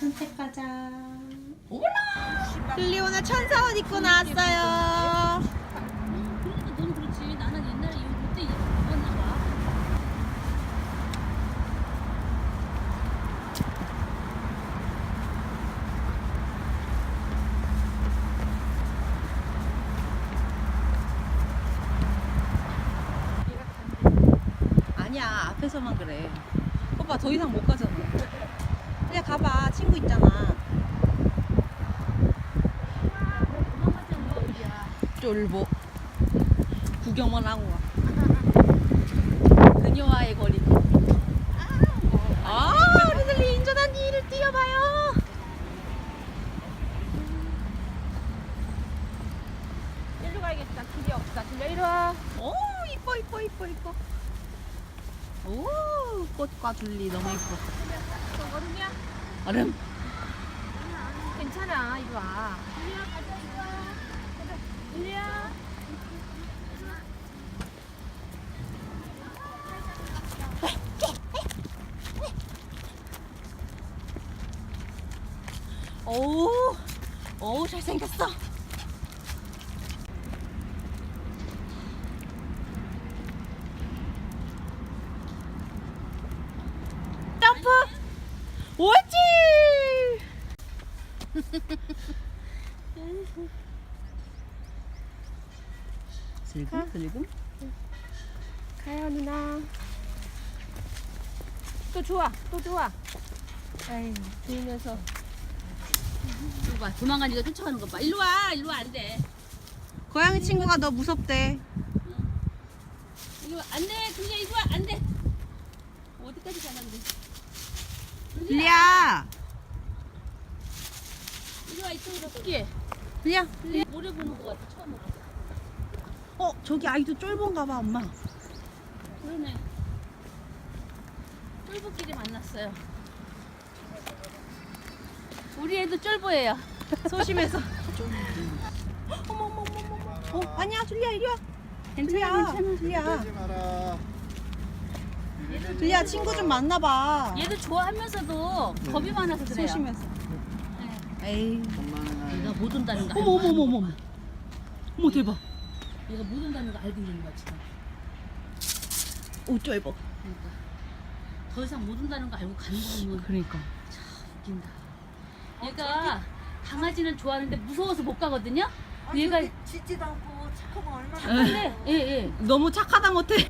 산책하자. 릴리 오늘 천사 옷 입고 나왔어요. 그러니까 넌 그렇지. 나는 옛날에 이거 그때 입었나 봐. 아니야 앞에서만 그래. 오빠 더 이상 못 가잖아. 그냥 가봐 친구 있잖아. 쫄보. 구경만 하고 와. 그녀와의 거리. 아, 우리 릴리 인전 언니를 뛰어봐요. 일로 가야겠다. 길이 없다. 들려 이리 와. 오 이뻐 이뻐 이뻐 이뻐 오 꽃과 줄리 너무 이뻐 저 얼음이야? 얼음 괜찮아. 이리 와. 일리야 가자 이리 와. 가자. 일리야. 오우 오우 잘생겼어 옳지 슬금 슬금 가요 누나. 또 좋아. 또 좋아. 아이 들면서. 이거 봐. 도망가니까 쫓아가는 거 봐. 일로 와. 일로 와. 안 돼. 고양이 친구가 너 무섭대 이거 안 돼. 그냥 이거 와. 안 돼. 어디까지 가는데? 릴리야 이리 와. 이쪽으로 게 릴리야 모래 보는 거 같아. 처음 먹어. 어 저기 아이도 쫄본가 봐 엄마 그러네. 쫄보끼리 만났어요. 우리 애도 쫄보예요. 소심해서 어머 어머 어머 어머 어 아니야 줄리야 이리 와 괜찮아, 괜찮아. 줄리야 하지 마라. 줄 리야 친구 좀 만나봐. 얘도 좋아하면서도 겁이 많아서 그래요. 소심해서. 에이. 얘가 못 온다는 거 어머 어머 어머 어머. 어머 대박. 얘가 못 온다는 거 알고 있는 거야 지금. 오 쫄보 그러니까. 더 이상 못 온다는 거 알고 가는 거 보면 그러니까. 웃긴다. 얘가 강아지는 좋아하는데 무서워서 못 가거든요. 얘가 짖지도 않고 착하고 얼마나 착한데, 예 예. 너무 착하다 못해